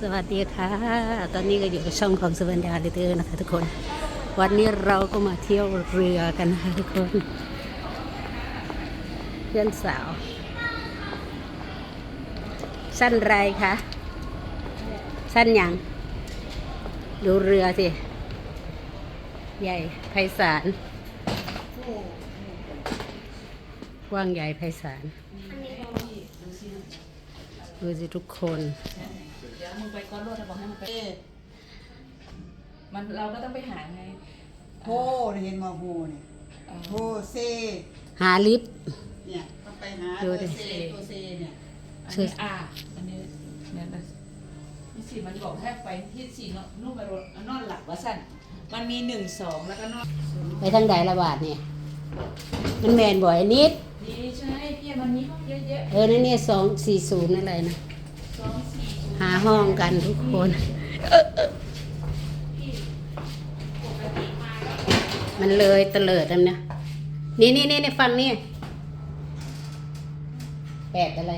สวัสดีค่ะ ตอนนี้ก็อยู่กับช่องของสุวรรณยาลิเตอร์นะคะทุกคน วันนี้เราก็มาเที่ยวเรือกันนะคะทุกคน เพื่อนสาว สั้นไรคะ สั้นยัง ดูเรือสิ ใหญ่ไพศาลกว้างใหญ่ไพศาลดูสิทุกคน มึงไปก้อนรวดแล้วบอกให้มึงไป มันเราก็ต้องไปหาไงโฮเห็นมาโฮเนี่ยโฮเซหาลิฟต์ เนี่ยต้องไปหาดูตัวดิ เซตัวเซเนี่ยอันนี้อ่าอันนี้เนี่ยนะนี่สิมันบอกให้ไปที่สี่นนุ่มไปรถนอนหลับว่าสั้นมันมีหนึ่งสองแล้วก็นอนไปทางใดละบาทเนี่ยมันแมนบ่อยนิดดีใช่พี่มันมีห้องเยอะแยะเออนั่นเนี่ยสองสี่ศูนย์อะไรนะสองสี่ศูนย์ หาห้องกันทุกคนพี่ปกติมาแล้วมันเลยเตลิดอันเนี้ยนี่นี่นี่ในฟังนี่แปดอะไร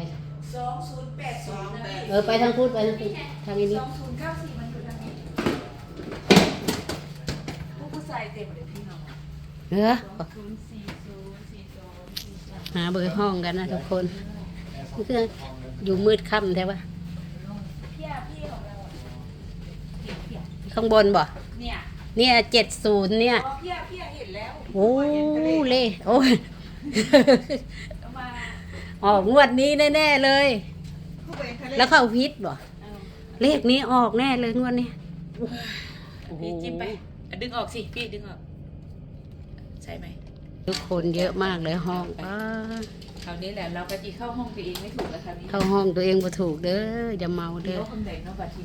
สองศูนย์แปดศูนย์นะเออไปทางพูดไปทางพูดทางนี้สองศูนย์เก้าสี่มันอยู่ทางนี้ผู้ผู้ชายเต็มเลยพี่น้องเออสองศูนย์สี่ศูนย์สี่สองสี่สามหาเบอร์ห้องกันนะทุกคนนี่คืออยู่มืดค่ำใช่ปะ พี่อะพี่ของเราอะเห็นพี่อะ ข้างบนบ่เนี่ยเนี่ยเจ็ดศูนย์เนี่ยอ๋อพี่อะพี่อะเห็นแล้วโอ้เล่โอ้ยเอามาออกงวดนี้แน่ๆเลย ผู้เป็นทะเลแล้วเข้าพิษบ่เอาเลขนี้ออกแน่เลยงวดนี้โอ้โหพี่จิ้มไปอะดึงออกสิ พี่ดึงออก ใช่ไหม ทุกคนเยอะมากเลยห้องอ้า คราวนี้แหละเราก็จีเข้าห้องตัวเองไม่ถูกแล้วคราวนี้เข้าห้องตัวเองบ่ถูกเด้ออย่าเมาเดี๋เด้ยอวคนไหนเนาะบัดที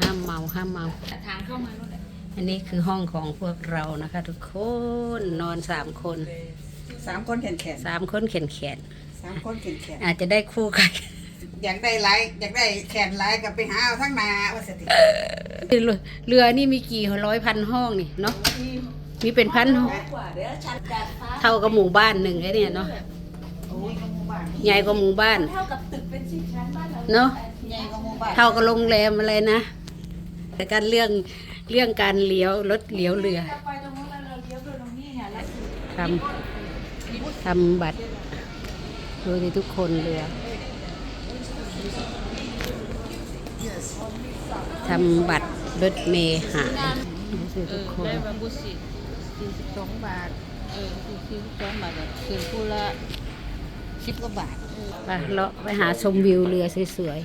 ห้ามเมาห้ามเมาทางเข้ามาโน่นแหละอันนี้คือห้องของพวกเรานะคะ ทุกคนนอนสามคนสามคนแขนแขนสามคนแขนแขนสามคนแขนแขนอาจจะได้คู่กัน อยากได้ไลายอยากได้แขนไลายกับไปหาเอาทั้งนาว่าสติเรือเรือนี่มีกี่ร้อยพันห้องนี่เนาะมีเป็นพันห้อง กว่าเดี๋ยวชันดาดฟ้าเท่ากับหมู่บ้านหนึ่งไอ้เนี่ยเนาะ ใหญ่กว่าหมู่บ้าน เท่ากับตึกเป็นสิบชั้นบ้านเราเนาะใหญ่ก็หมู่บ้านเท่ากับโรงแรมอะไรนะ แต่การเรื่องเรื่องการเลี้ยวรถเลี้ยวเรือถ้าไปตรงนู้นแล้วเราเลี้ยวไปตรงนี้เนี่ยแล้วทำทำบัตรดูดิทุกคนเรือทำบัตรรถเมย์หายดูสิทุกคน ได้บางบุสิสี่สิบสองบาทเออสี่สิบสองบาทอะคือผู้ละ สิบกว่าบาทไปเลาะไปหาชมวิวเรือสวย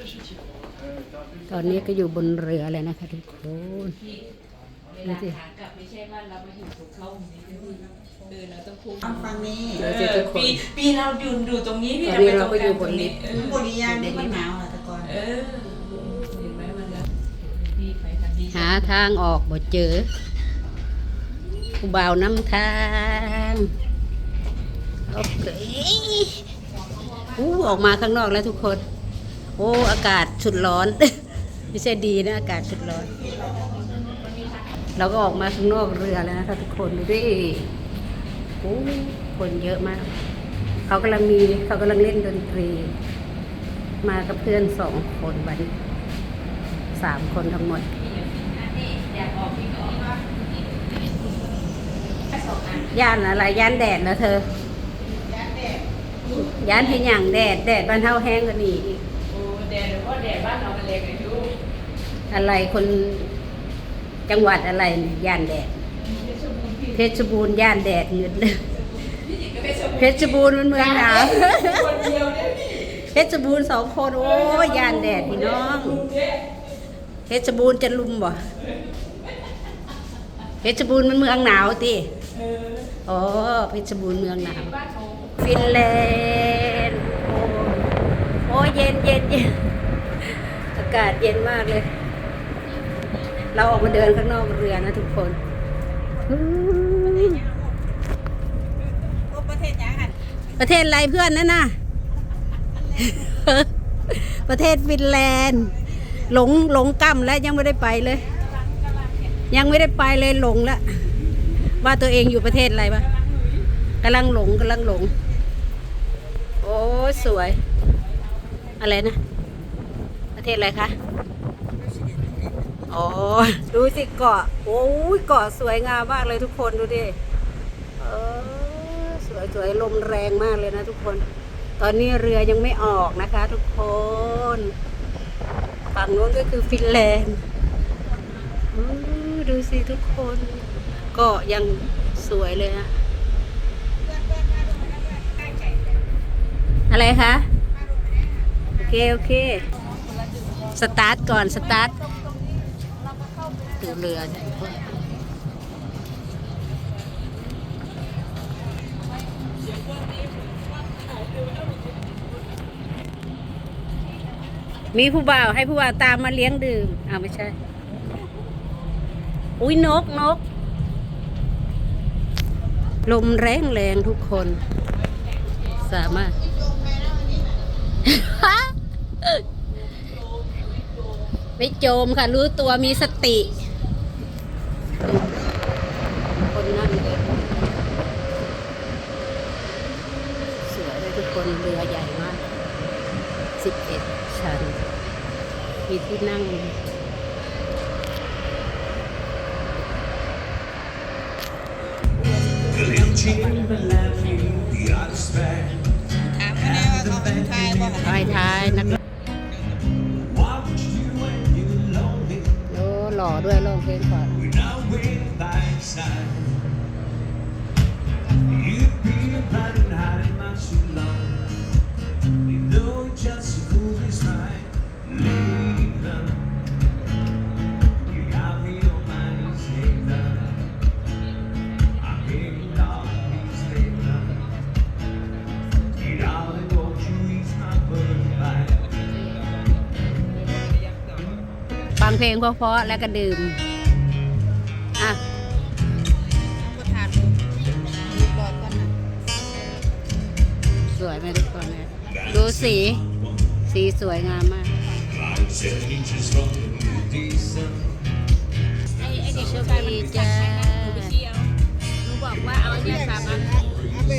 ๆ ตอนนี้ก็อยู่บนเรือเลยนะคะทุกคนเวลาขากลับไม่ใช่ว่าเรามาถึงสุขเข้าตรงนี้เออเราต้องคุ้มทางฝั่งนี้เออสิทุกคนปีปีเราอยู่ดูตรงนี้พี่ตอนนี้เราก็อยู่บนลิฟต์เอมันอบริยางนี่มันหนาวอะแต่ก่อนเออเห็นไหมมันแล้วพี่ไปทางนี้หาทางออกบ่เจอผู้บ่าวน้ำทาง โอเค อู้ออกมาข้างนอกแล้วทุกคน โอ้ อากาศสุดร้อน ไม่ใช่ดีนะ อากาศสุดร้อน เราก็ออกมาข้างนอกเรือแล้วนะคะทุกคนดูดิโอ้คนเยอะมาก เขากำลังมีเขากำลังเล่นดนตรี มากับเพื่อนสองคนวันสามคนทั้งหมดอยากออกพี่ก็ออกมาแค่สองอันย่านอะไรย่านแดด แล้วเธอย่านที่หยังแดดแดดบ้านเท่าแห้งกว่านี้อีกโอ้แดดหรือว่าแดดบ้านเรามันเล็กเลยทุกอะไรคนจังหวัดอะไรเนี่ยย่านแดด เพชรบูรณ์ย่านแดดเงินเลยพี่จิ๋ก็ไปสมุเพชรบูรณ์มันเมืองหนาวคนเดียวเนี่ยพี่เพชรบูรณ์สองคนโอ้ยย่านแดดพี่น้องเพชรบูรณ์จะลุมบ่เพชรบูรณ์มันเมืองหนาวติ อ๋อเพชรบูรณ์เมืองหนาวบ้านของฟินแลนด์โอ้โอ้เย็นเย็นเย็นอากาศเย็นมากเลย เราออกมาเดินข้างนอกเรือนะทุกคนอื้อโอ้ประเทศยังหันประเทศอะไรเพื่อนนั่นน่ะประเทศฟินแลนด์หลงหลงกั้มแล้วยังไม่ได้ไปเลย ยังไม่ได้ไปเลยหลงแล้ว ว่าตัวเองอยู่ประเทศอะไรปะกำลังหลงกำลังหลง โอ้สวย อะไรนะ ประเทศอะไรคะโอ๋อดูสิเกาะ โอ้ยเกาะสวยงามมากเลยทุกคนดูดิเออสวยสวยลมแรงมากเลยนะทุกคน ตอนนี้เรือยังไม่ออกนะคะ ทุกคนฝั่งนู้นก็คือฟินแลนด์ดูสิทุกคน กาะยังสวยเลยนะอะไรคะ โอเค โอเค สตาร์ทก่อน สตาร์ทดูเรือมีผู้บ่าวให้ผู้บ่าวตามมาเลี้ยงดื่มอ้าวไม่ใช่ อุ้ยนกนก ลมแรงแรงทุกคน สามารถ ไม่โจมค่ะ รู้ตัวมีสติ คนนั่งเลยสวยเลยทุกคนเรือใหญ่มาก 11 ชั้น มีที่นั่ง ถามเขาแน่ว่าเขาเป็นชายบ่ท้ายท้ายนักโอ้หล่อด้วยร้องเพลงก่อน งเพลงเพราะๆแล้วก็ดื่ม อะก็ทานดูบอดก่อนนะสวยไหมทุกคนดูสี สีสวยงามมากไอ้เด็กชอบดีจ้าหนูบอกว่าเอาเนี่ยสามอัน